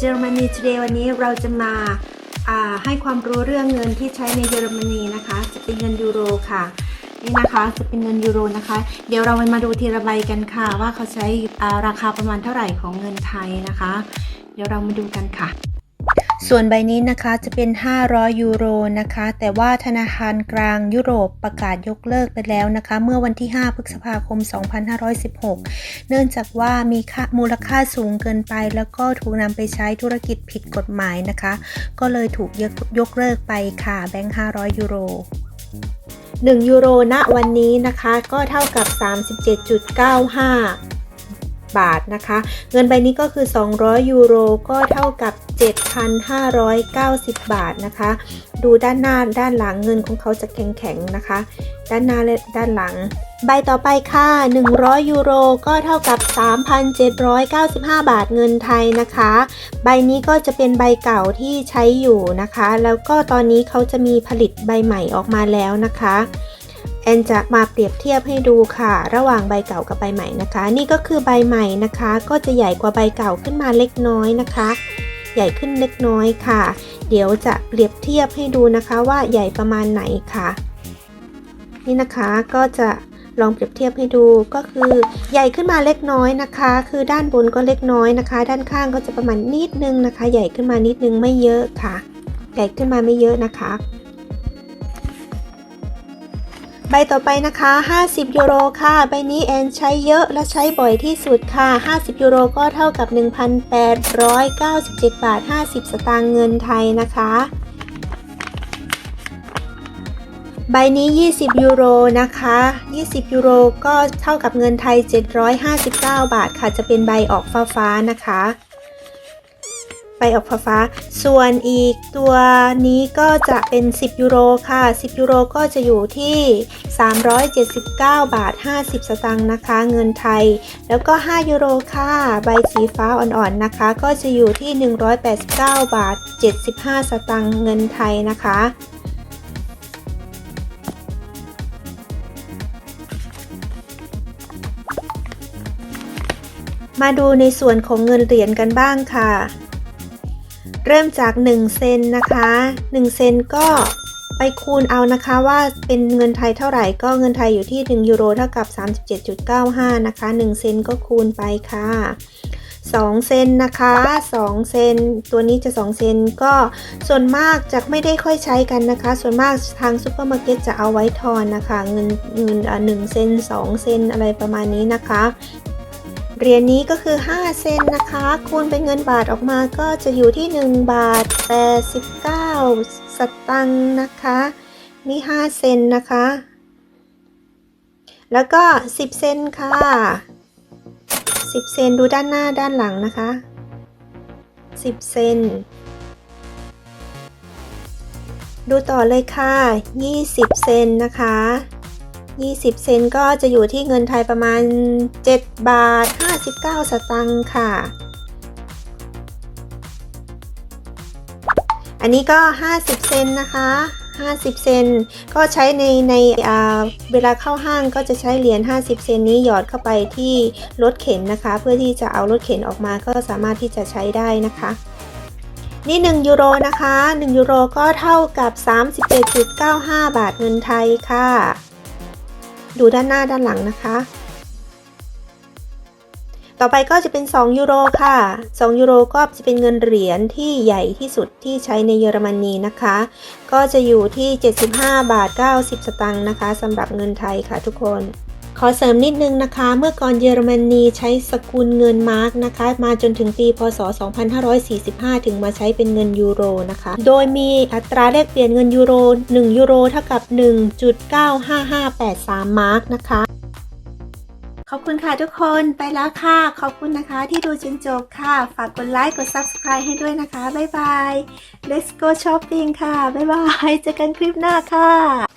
Germany Today วันนี้เราจะมาาให้ความรู้เรื่องเงินที่ใช้ในเยอรมนีนะคะจะเป็นเงินยูโรค่ะ นี่นะคะจะเป็นเงินยูโรนะคะ เดี๋ยวเรามาดูทีละใบกันค่ะ ว่าเขาใช้าราคาประมาณเท่าไหร่ของเงินไทยนะคะ เดี๋ยวเรามาดูกันค่ะ ส่วนใบนี้นะคะจะเป็น 500 ยูโรนะคะ แต่ว่าธนาคารกลางยุโรปประกาศยกเลิกไปแล้วนะคะ เมื่อวันที่ 5 พฤษภาคม 2516 เนื่องจากว่ามีค่ามูลค่าสูงเกินไป แล้วก็ถูกนำไปใช้ธุรกิจผิดกฎหมายนะคะ ก็เลยถูกยกยกเลิกไปค่ะแบงค์ 500 ยูโร1ยูโรณวันนี้นะคะ ก็เท่ากับ 37.95 บาทนะคะ เงินใบนี้ก็คือ 200 ยูโรก็เท่ากับ 7,590 บาทนะคะ ดูด้านหน้าด้านหลังเงินของเขาจะแข็งๆนะคะ ด้านหน้าและด้านหลัง ใบต่อไปค่ะ 100 ยูโรก็เท่ากับ 3,795 บาทเงินไทยนะคะ ใบนี้ก็จะเป็นใบเก่าที่ใช้อยู่นะคะ แล้วก็ตอนนี้เขาจะมีผลิตใบใหม่ออกมาแล้วนะคะ แอนจะมาเปรียบเทียบให้ดูค่ะ ระหว่างใบเก่ากับใบใหม่นะคะ นี่ก็คือใบใหม่นะคะ ก็จะใหญ่กว่าใบเก่าขึ้นมาเล็กน้อยนะคะ ใหญ่ขึ้นเล็กน้อยค่ะ เดี๋ยวจะเปรียบเทียบให้ดูนะคะว่าใหญ่ประมาณไหนค่ะ นี่นะคะก็จะลองเปรียบเทียบให้ดูก็คือใหญ่ขึ้นมาเล็กน้อยนะคะ คือด้านบนก็เล็กน้อยนะคะ ด้านข้างก็จะประมาณนิดนึงนะคะ ใหญ่ขึ้นมานิดนึงไม่เยอะค่ะ ใหญ่ขึ้นมาไม่เยอะนะคะ บต่อไปนะคะ 50 ยูโรค่ะ ใบนี้แอนใช้เยอะและใช้บ่อยที่สุดค่ะ 50 ยูโรก็เท่ากับ 1,897 บาท 50 สตางค์เงินไทยนะคะ ใบนี้ 20 ยูโรนะคะ 20 ยูโรก็เท่ากับเงินไทย 759 บาทค่ะ จะเป็นใบออกฟ้าๆนะคะ ออกฟ้าๆส่วนอีกตัวนี้ก็จะเป็น 10 ยูโรค่ะ 10 ยูโรก็จะอยู่ที่ 379 บาท 50 สตางค์นะคะ เงินไทย แล้วก็ 5 ยูโรค่ะ ใบสีฟ้าอ่อนๆนะคะ ก็จะอยู่ที่ 189 บาท 75 สตางค์เงินไทยนะคะมาดูในส่วนของเงินเหรียญกันบ้างค่ะ เริ่มจาก1เซนนะคะ1เซนก็ไปคูณเอานะคะว่าเป็นเงินไทยเท่าไหร่ก็เงินไทยอยู่ที่ 1 ยูโรเท่ากับ 37.95 นะคะ 1 เซนก็คูณไปค่ะ 2 เซนนะคะ 2 เซน ตัวนี้จะ 2 เซนก็ส่วนมากจะไม่ได้ค่อยใช้กันนะคะ ส่วนมากทางซูเปอร์มาร์เก็ตจะเอาไว้ทอนนะคะ เงินเงินอะ1เซน2 เซนอะไรประมาณนี้นะคะ เหรียญนี้ก็คือ 5 เซนนะคะ คูณเป็นเงินบาทออกมาก็จะอยู่ที่ 1 บาท 89 สตังค์นะคะ นี่ 5 เซนนะคะ แล้วก็ 10 เซนค่ะ 10 เซนดูด้านหน้าด้านหลังนะคะ 10 เซนดูต่อเลยค่ะ 20 เซนนะคะ 20 เซนก็จะอยู่ที่เงินไทยประมาณ 7 บาท 59 สตังค์ค่ะ อันนี้ก็ 50 เซนนะคะ 50 เซนก็ใช้ในในเวลาเข้าห้างก็จะใช้เหรียญ 50 เซนนี้หยอดเข้าไปที่รถเข็นนะคะ เพื่อที่จะเอารถเข็นออกมาก็สามารถที่จะใช้ได้นะคะนี่ 1 ยูโรนะคะ 1 ยูโรก็เท่ากับ 37.95 บาทเงินไทยค่ะ ดูด้านหน้าด้านหลังนะคะ ต่อไปก็จะเป็น 2 ยูโรค่ะ 2 ยูโรก็จะเป็นเงินเหรียญที่ใหญ่ที่สุดที่ใช้ในเยอรมนีนะคะ ก็จะอยู่ที่ 75 บาท 90 สตางค์นะคะสำหรับเงินไทยค่ะทุกคน ขอเสริมนิดนึงนะคะ เมื่อก่อนเยอรมนีใช้สกุลเงินมาร์กนะคะ มาจนถึงปี พศ 2545 ถึงมาใช้เป็นเงินยูโรนะคะ โดยมีอัตราแลกเปลี่ยนเงินยูโร 1 ยูโรเท่ากับ 1.95583 มาร์กนะคะ ขอบคุณค่ะทุกคนไปแล้วค่ะ ขอบคุณนะคะที่ดูจนจบค่ะ ฝากกดไลค์กด Subscribe ให้ด้วยนะคะ บ๊ายบาย Let's go shopping ค่ะ บ๊ายบาย เจอกันคลิปหน้าค่ะ